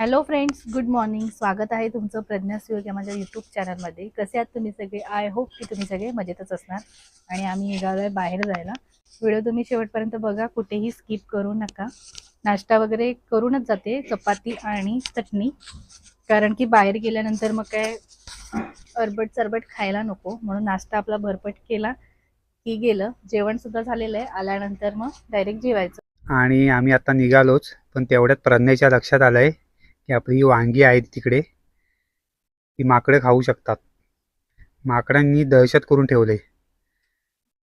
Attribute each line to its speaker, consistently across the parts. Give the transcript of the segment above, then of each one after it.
Speaker 1: Hello friends good morning स्वागत आहे तुमचं प्रज्ञा सुयोग या माझ्या यूट्यूब चॅनलमध्ये कसे आहात तुम्ही सगळे? आय होप की तुम्ही सगळे मजेतच असणार. आणि आम्ही निघालो आहे बाहेर जायला. व्हिडिओ तुम्ही शेवटपर्यंत बघा. कुठेही स्किप करू नका. नाश्ता वगैरे करूनच जाते. चपाती आणि चटणी. कारण की बाहेर गेल्यानंतर मग काय अरबट चरबट खायला नको. म्हणून नाश्ता आपला भरपट केला की गेलं. जेवणसुद्धा झालेलं आहे. आल्यानंतर मग डायरेक्ट जेवायचं.
Speaker 2: आणि आम्ही आता निघालोच. पण तेवढ्यात प्रज्ञेच्या लक्षात आलंय. की आपली वांगी आहेत तिकडे ती माकडं खाऊ शकतात. माकडांनी दहशत करून ठेवले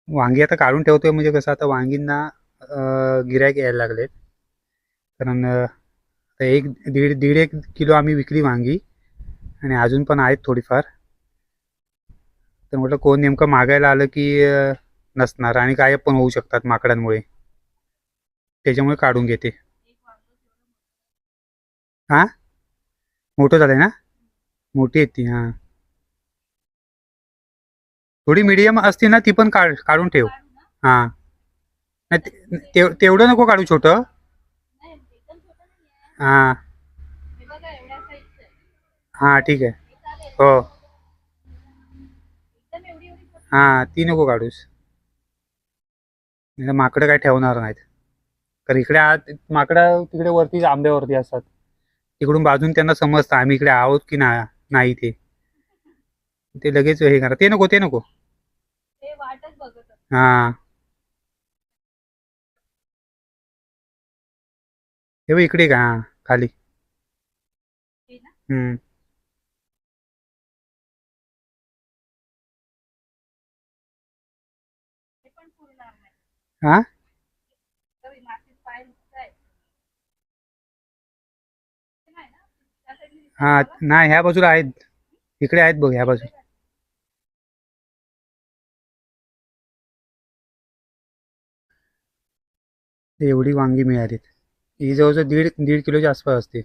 Speaker 2: वांगी आता काढून ठेवतोय म्हणजे कसं आता वांगींना गिऱ्हाईक यायला लागलेत. कारण आता एक दीड दीड एक किलो आम्ही विकली वांगी आणि अजून पण आहेत थोडीफार. तर म्हटलं कोण नेमकं मागायला आलं की नसणार आणि गायब पण होऊ शकतात माकडांमुळे. त्याच्यामुळे काढून घेते. हा? मोठं झालंय ना? मोठी आहेत ती हा. थोडी मीडियम असती ना ती पण काढ काढून ठेव. हा. नाही ते- तेवढं नको काढू छोटं. हा. हा ठीक आहे. हो. हा ती नको काढूस. माकडं काय ठेवणार नाहीत. तर इकडे आत माकडं तिकडे वरती आंब्यावरती असतात. तिकडून बाजून त्यांना समजतं आम्ही इकडे आहोत की ना नाही ते. ते लगेच हे करा ते नको ते नको. हा. हे इकडे का? हा खाली. हम्म. हा? हा नाही ह्या बाजूला आहेत. इकडे आहेत बघ ह्या बाजू. एवढी वांगी मिळालीत. ही जवळजवळ दीड दीड किलोच्या आसपास असते.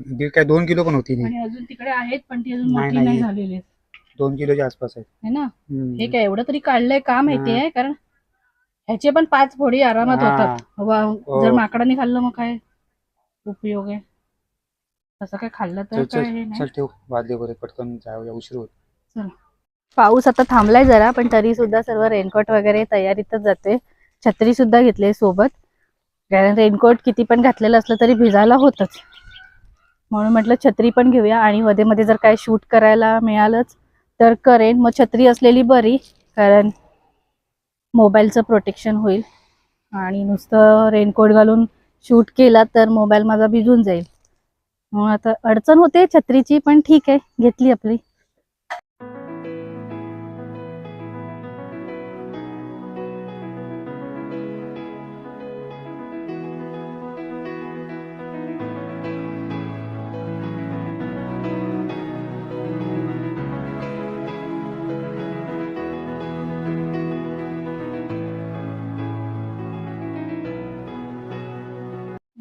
Speaker 2: दीड काय दोन किलो पण होती नाही
Speaker 1: आणि अजून तिकडे आहेत पण ती अजून
Speaker 2: नाही,
Speaker 1: मोठी
Speaker 2: नाही.
Speaker 1: नाही. झालेली
Speaker 2: दोन किलोच्या आसपास आहे
Speaker 1: है ना. हे काय एवढं तरी काढलंय का माहितीये कारण ह्याचे पण पाच फोडी आरामात
Speaker 2: हा.
Speaker 1: होतात. वा
Speaker 2: हो.
Speaker 1: जर माकडाने खाल्लं मग काय उपयोग आहे? तसं काय खाल्लं तर
Speaker 2: चल
Speaker 1: काय
Speaker 2: चल
Speaker 1: हे नाही.
Speaker 2: चल ठेव. वाजले बरे पटकन जाऊया उशीर होत.
Speaker 1: पाऊस आता थांबलाय जरा पण तरी सुद्धा सर्व रेनकोट वगैरे तयारीतच जाते. छत्री सुद्धा घेतली सोबत. कारण रेनकोट किती पण घातलेलं असलं तरी भिजायला होतच. म्हणून म्हटलं छत्री पण घेऊया आणि मध्ये मध्ये जर काय शूट करायला मिळालंच तर करेन. मग छत्री असलेली बरी कारण मोबाईलचं प्रोटेक्शन होईल. आणि नुसतं रेनकोट घालून शूट केला तर मोबाईल माझा भिजून जाईल. आता अडचण होते छत्रीची पण ठीक आहे घेतली आपली.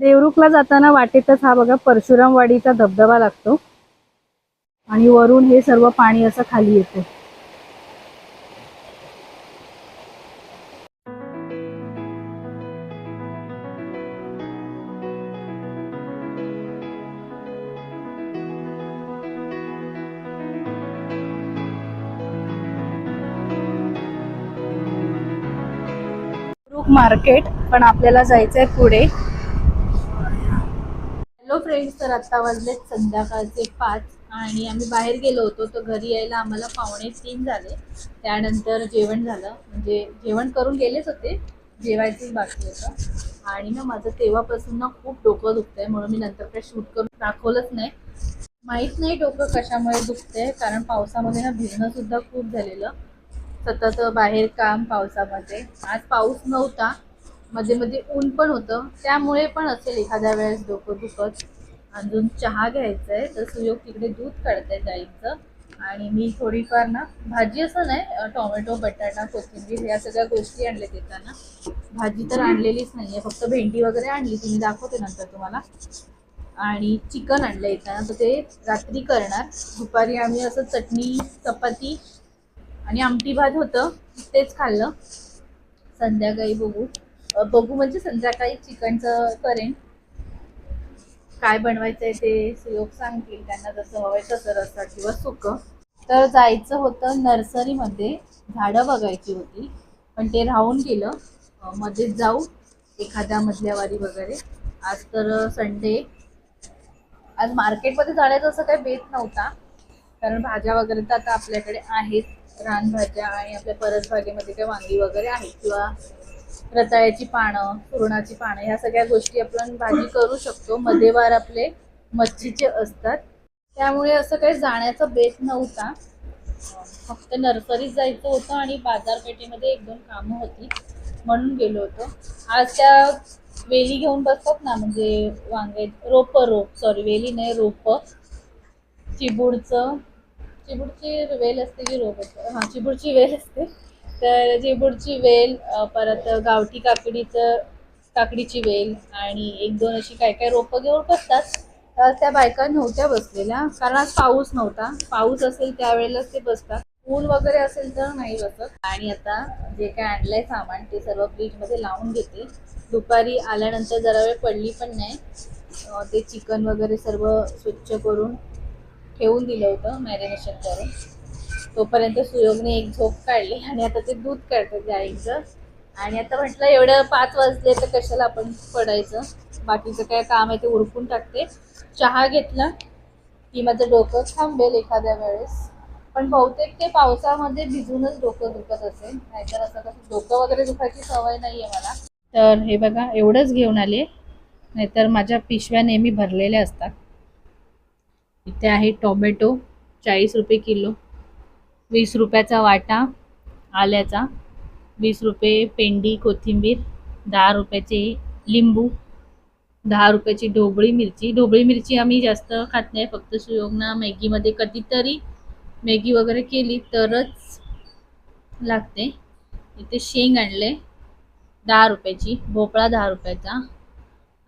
Speaker 1: देवरुखला जाताना वाटेतच हा बघा परशुरामवाडीचा धबधबा लागतो. आणि वरून हे सर्व पाणी असं खाली येतं. मार्केट पण आपल्याला जायचंय पुढे. फ्रेंड्स तर आत्ता वाजलेत संध्याकाळचे पाच आणि आम्ही बाहेर गेलो होतो तर घरी यायला आम्हाला पावणे तीन झाले. त्यानंतर जेवण झालं. म्हणजे जेवण करून गेलेच होते. जेवायचंच बाकी होतं. आणि ना माझं तेव्हापासून ना खूप डोकं दुखतंय म्हणून मी नंतर काही शूट करून दाखवलंच नाही. माहीत नाही डोकं कशामुळे दुखतंय कारण पावसामध्ये ना भिरणंसुद्धा खूप झालेलं. सतत बाहेर काम पावसामध्ये. आज पाऊस नव्हता. मध्ये मध्ये ऊन पण होतं. त्यामुळे पण असेल एखाद्या वेळेस डोकं दुखत. अजून चहा घ्यायचा आहे तर सुयोग तिकडे दूध काढतंय गाईचं. आणि मी थोडीफार ना भाजी असं नाही टोमॅटो बटाटा कोथिंबीर या सगळ्या गोष्टी आणल्या येताना भाजी तर आणलेलीच नाहीये फक्त भेंडी वगैरे आणली ती मी दाखवते नंतर तुम्हाला. आणि चिकन आणलं येताना तर ते रात्री करणार. दुपारी आम्ही असं चटणी चपाती आणि आमटी भात होतं तेच खाल्लं. संध्याकाळी बघू. बघू म्हणजे संध्याकाळी चिकनचं करेन. काय बनवायचंय ते सुयोग सांगतील त्यांना जसं हवंय तसं रस्ता किंवा सुक. तर जायचं होतं नर्सरीमध्ये झाडं बघायची होती. पण ते राहून गेलं. मध्येच जाऊ एखाद्या मधल्यावारी वगैरे. आज तर संडे. आज मार्केटमध्ये जाण्याचं असं काही बेत नव्हता. कारण भाज्या वगैरे तर आता आपल्याकडे आहेत. रानभाज्या आणि आपल्या परसबागेमध्ये काही वांगी वगैरे आहेत किंवा रताळ्याची पानं पुरणाची पानं ह्या सगळ्या गोष्टी आपण भाजी करू शकतो. मध्येवार आपले मच्छीचे असतात. त्यामुळे असं काही जाण्याचा बेत नव्हता. फक्त नर्सरीत जायचं होतं आणि बाजारपेठेमध्ये एक दोन कामं होती म्हणून गेलो होतो. आज त्या वेली घेऊन बसतात ना म्हणजे वांगे रोप रोप सॉरी वेली नाही रोप. चिबूडचं चिबूडची वेल असते की रोप असते. हां चिबूडची वेल असते. तर जेबुडची वेल परत गावठी काकडीचं काकडीची वेल आणि एक दोन अशी काय काय रोपं घेऊन बसतात. तर त्या बायका नव्हत्या बसलेल्या कारण आज पाऊस नव्हता. पाऊस असेल त्यावेळेलाच ते बसतात. ऊन वगैरे असेल तर नाही बसत. आणि आता जे काय आणलंय सामान ते सर्व फ्रीजमध्ये लावून घेते. दुपारी आल्यानंतर जरा वेळ पडली पण नाही. ते चिकन वगैरे सर्व स्वच्छ करून ठेवून दिलं होतं मॅरिनेशन करून. तोपर्यंत सुयोगने एक झोप काढली आणि आता ते दूध काढतं गाईचं. आणि आता म्हटलं एवढं पाच वाजले तर कशाला आपण पडायचं? बाकीचं काय काम आहे ते उरकून टाकते. चहा घेतला. की माझं डोकं थांबेल एखाद्या वेळेस. पण बहुतेक ते पावसामध्ये भिजूनच डोकं दुखत असेल. नाहीतर असं कसं डोकं वगैरे दुखायची सवय नाही आहे मला. तर हे बघा एवढंच घेऊन आले. नाहीतर माझ्या पिशव्या नेहमी भरलेल्या असतात. इथे आहे टोमॅटो चाळीस रुपये किलो. वीस रुपयाचा वाटा आल्याचा. वीस रुपये पेंडी कोथिंबीर दहा रुपयाचे लिंबू दहा रुपयाची ढोबळी मिरची. ढोबळी मिरची आम्ही जास्त खात नाही फक्त सुयोगना मॅगीमध्ये कधीतरी मॅगी वगैरे केली तरच लागते. इथे शेंग आणले दहा रुपयाची भोपळा दहा रुपयाचा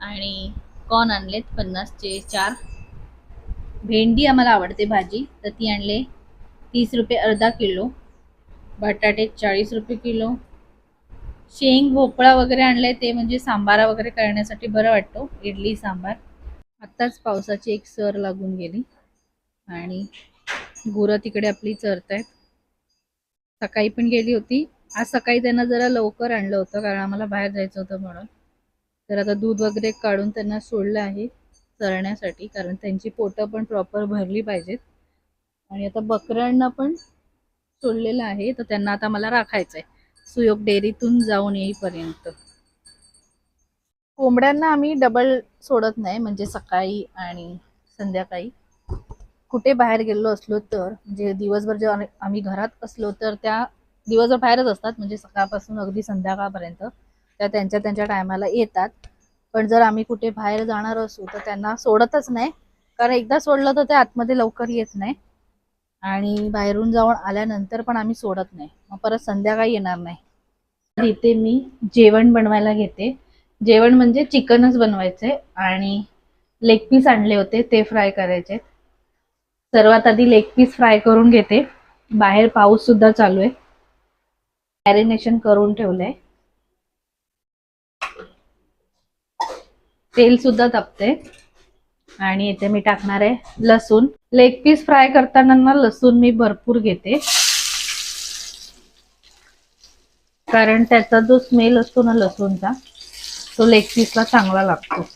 Speaker 1: आणि कॉर्न आणलेत पन्नासचे चार. भेंडी आम्हाला आवडते भाजी तर ती आणले तीस रुपये अर्धा किलो बटाटे चाळीस रुपये किलो. शेंग भोपळा वगैरे आणले ते म्हणजे सांबारा वगैरे करण्यासाठी बरं वाटतो इडली सांबार. आत्ताच पावसाची एक सर लागून गेली आणि गुरं तिकडे आपली चरत आहेत सकाळी पण गेली होती. आज सकाळी त्यांना जरा लवकर आणलं होतं कारण आम्हाला बाहेर जायचं होतं म्हणून. तर आता दूध वगैरे काढून त्यांना सोडलं आहे चरण्यासाठी कारण त्यांची पोटं पण प्रॉपर भरली पाहिजेत. आणि आता बकऱ्यांना पण सोडलेलं आहे तर त्यांना आता मला राखायचं आहे सुयोग डेअरीतून जाऊन येईपर्यंत. कोंबड्यांना आम्ही डबल सोडत नाही म्हणजे सकाळी आणि संध्याकाळी. कुठे बाहेर गेलो असलो तर म्हणजे दिवसभर जेव्हा आम्ही- आम्ही घरात असलो तर त्या दिवसभर बाहेरच असतात म्हणजे सकाळपासून अगदी संध्याकाळपर्यंत. त्या त्यांच्या त्यांच्या टायमाला येतात. पण जर आम्ही कुठे बाहेर जाणार असू तर त्यांना सोडतच नाही. कारण एकदा सोडलं तर ते आतमध्ये लवकर येत नाही. आणि बाहेरून जाऊन आल्यानंतर पण आम्ही सोडत नाही. मग परत संध्याकाळी येणार नाही. इथे मी जेवण बनवायला घेते. जेवण म्हणजे चिकनच बनवायचंय आणि लेग पीस आणले होते ते फ्राय करायचे. सर्वात आधी लेग पीस फ्राय करून घेते. बाहेर पाऊस सुद्धा चालू आहे. मॅरिनेशन करून ठेवलंय. तेल सुद्धा तापते आणि इथे मी टाकणार आहे लसूण. लेग पीस फ्राय करताना ना लसूण मी भरपूर घेते. कारण त्याचा जो स्मेल असतो ना लसूणचा तो लेग पीसला चांगला लागतो.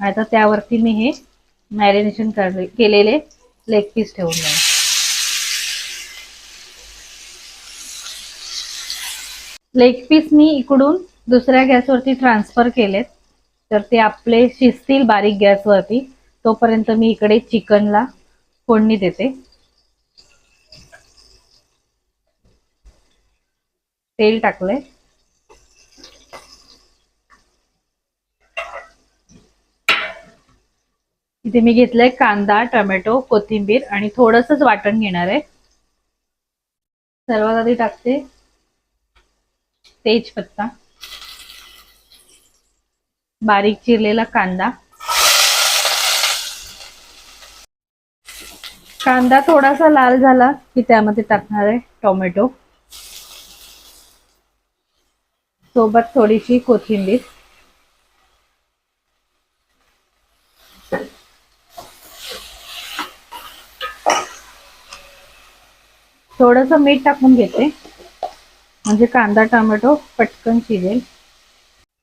Speaker 1: आता त्यावरती मी हे मॅरिनेशन केलेले लेग पीस ठेवून द्या लेग पीस मी इकडून दुसऱ्या गॅसवरती ट्रान्सफर केलेत. तर ते आपले शिजतील बारीक गॅसवरती. तोपर्यंत मी इकडे चिकनला फोडणी देते. तेल टाकलंय. इथे मी घेतलंय कांदा टोमॅटो कोथिंबीर आणि थोडंसंच वाटण घेणार आहे. सर्वात आधी टाकते तेजपत्ता. बारीक चिरलेला कांदा. कांदा थोडासा लाल झाला की त्यामध्ये टाकणार आहे टोमॅटो. सोबत थोडीशी कोथिंबीर. थोडस मीठ टाकून घेते. म्हणजे कांदा टोमॅटो पटकन शिजेल.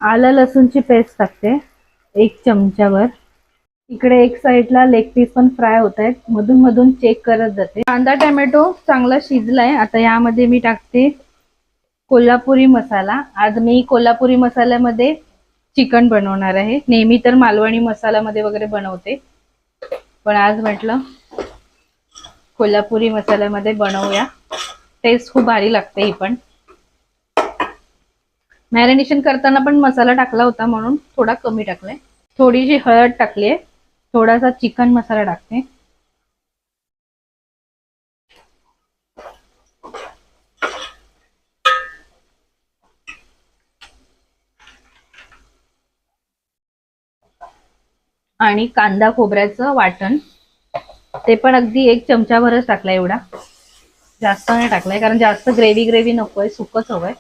Speaker 1: आलं लसूणची पेस्ट टाकते. एक चमच्यावर इकडे एक साईडला लेग पीस पण फ्राय होत आहेत. मधून मधून चेक करत जाते. कांदा टोमॅटो चांगला शिजलाय. आता यामध्ये मी टाकते कोल्हापुरी मसाला. आज मी कोल्हापुरी मसाल्यामध्ये चिकन बनवणार आहे. नेहमी तर मालवणी मसाल्यामध्ये वगैरे बनवते. पण आज म्हटलं कोल्हापुरी मसाल्यामध्ये बनवूया. टेस्ट खूप भारी लागते ही पण. मॅरिनेशन करताना पण मसाला टाकला होता म्हणून थोडा कमी टाकलाय. थोडीशी हळद टाकली आहे थोडासा चिकन मसाला टाकते. आणि कांदा खोबऱ्याचं वाटण. ते पण अगदी एक चमचाभरच टाकलाय एवढा. जास्त नाही टाकलाय कारण जास्त ग्रेव्ही ग्रेव्ही नकोय सुकच हवंय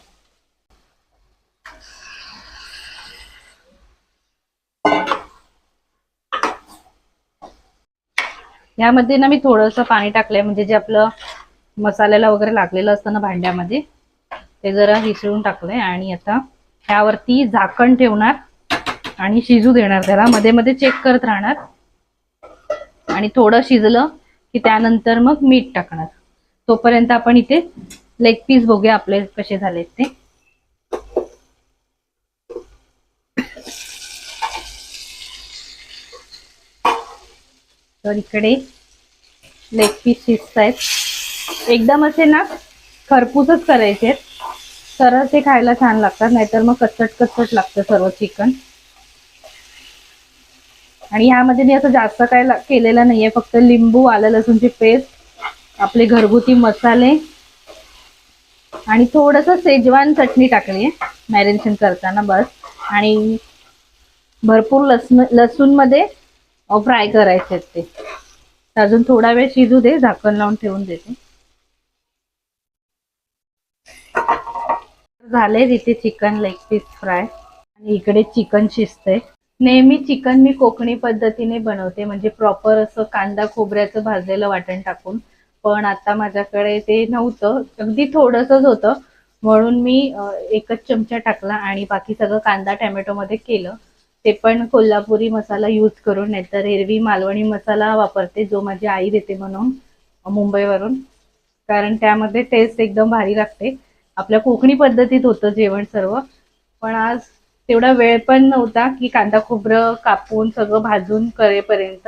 Speaker 1: यामध्ये ना मी थोडंसं पाणी टाकलंय म्हणजे जे आपलं मसाल्याला वगैरे लागलेलं असतं ना भांड्यामध्ये ते जरा विसळून टाकलंय आणि आता ह्यावरती झाकण ठेवणार आणि शिजू देणार त्याला. मध्ये मध्ये चेक करत राहणार. आणि थोडं शिजलं की त्यानंतर मग मीठ टाकणार. तोपर्यंत आपण इथे लेग पीस बघूया आपले कसे झालेत ते. तर इकडे लेग पीस शिजत आहेत. एकदम असे ना खरपूसच करायचे तरच ते खायला छान लागतात नाहीतर मग कचट कचट लागतं सर्व चिकन. आणि ह्यामध्ये मी असं जास्त काय केलेलं नाहीये फक्त लिंबू आलं लसूणची पेस्ट आपले घरगुती मसाले आणि थोडस सेजवान चटणी टाकली आहे मॅरिनेशन करताना बस. आणि भरपूर लसूण लसूणमध्ये फ्राय करायचे आहेत ते. अजून थोडा वेळ शिजू दे झाकण लावून ठेवून देते. झाले तिथे चिकन लेग पीस फ्राय आणि इकडे चिकन शिजतंय नेहमी चिकन मी कोकणी पद्धतीने बनवते. म्हणजे प्रॉपर असं कांदा खोबऱ्याचं भाजलेलं वाटण टाकून. पण आता माझ्याकडे ते नव्हतं. अगदी थोडंसंच होतं. म्हणून मी एकच चमचा टाकला आणि बाकी सगळं कांदा टॅमॅटोमध्ये केलं. ते पण कोल्हापुरी मसाला यूज करून नाहीतर एरवी मालवणी मसाला वापरते जो माझी आई देते म्हणून मुंबईवरून. कारण त्यामध्ये टेस्ट एकदम भारी लागते. आपल्या कोकणी पद्धतीत होतं जेवण सर्व. पण आज तेवढा वेळ पण नव्हता की कांदा खोबरं कापून सगळं भाजून करेपर्यंत.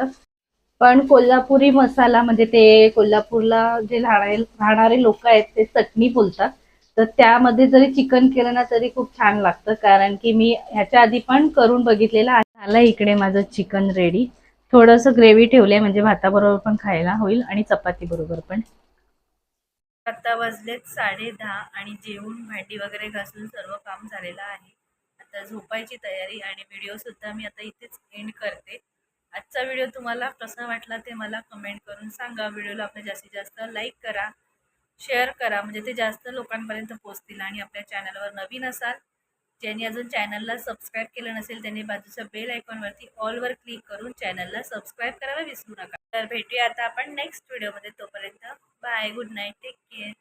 Speaker 1: पण कोल्हापुरी मसाला म्हणजे ते कोल्हापूरला जे राहणारे राहणारे लोक आहेत ते चटणी बोलतात. तर त्यामध्ये जरी चिकन केलं ना तरी खूप छान लागतं. कारण की मी ह्याच्या आधी पण करून बघितलेलं आहे. झालं इकडे माझं चिकन रेडी थोडंसं ग्रेव्ही ठेवलंय म्हणजे भाताबरोबर पण खायला होईल आणि चपाती बरोबर पण. आता वाजलेत साडे दहा आणि जेवून भांडी वगैरे घासून सर्व काम झालेलं आहे. आता झोपायची तयारी आणि व्हिडिओ सुद्धा मी आता इथेच एंड करते. आजचा व्हिडिओ तुम्हाला कसा वाटला ते मला कमेंट करून सांगा. व्हिडिओला आपल्या जास्तीत जास्त लाईक करा. शेअर करा. म्हणजे ते जास्त लोकांपर्यंत पोहोचतील आणि आपल्या चॅनलवर नवीन असाल ज्यांनी अजून चॅनलला सबस्क्राईब केलं नसेल त्यांनी बाजूच्या बेल आयकॉनवरती ऑलवर क्लिक करून चॅनलला सबस्क्राईब करायला विसरू नका. तर भेटूया आता आपण नेक्स्ट व्हिडिओमध्ये तोपर्यंत bye good night take care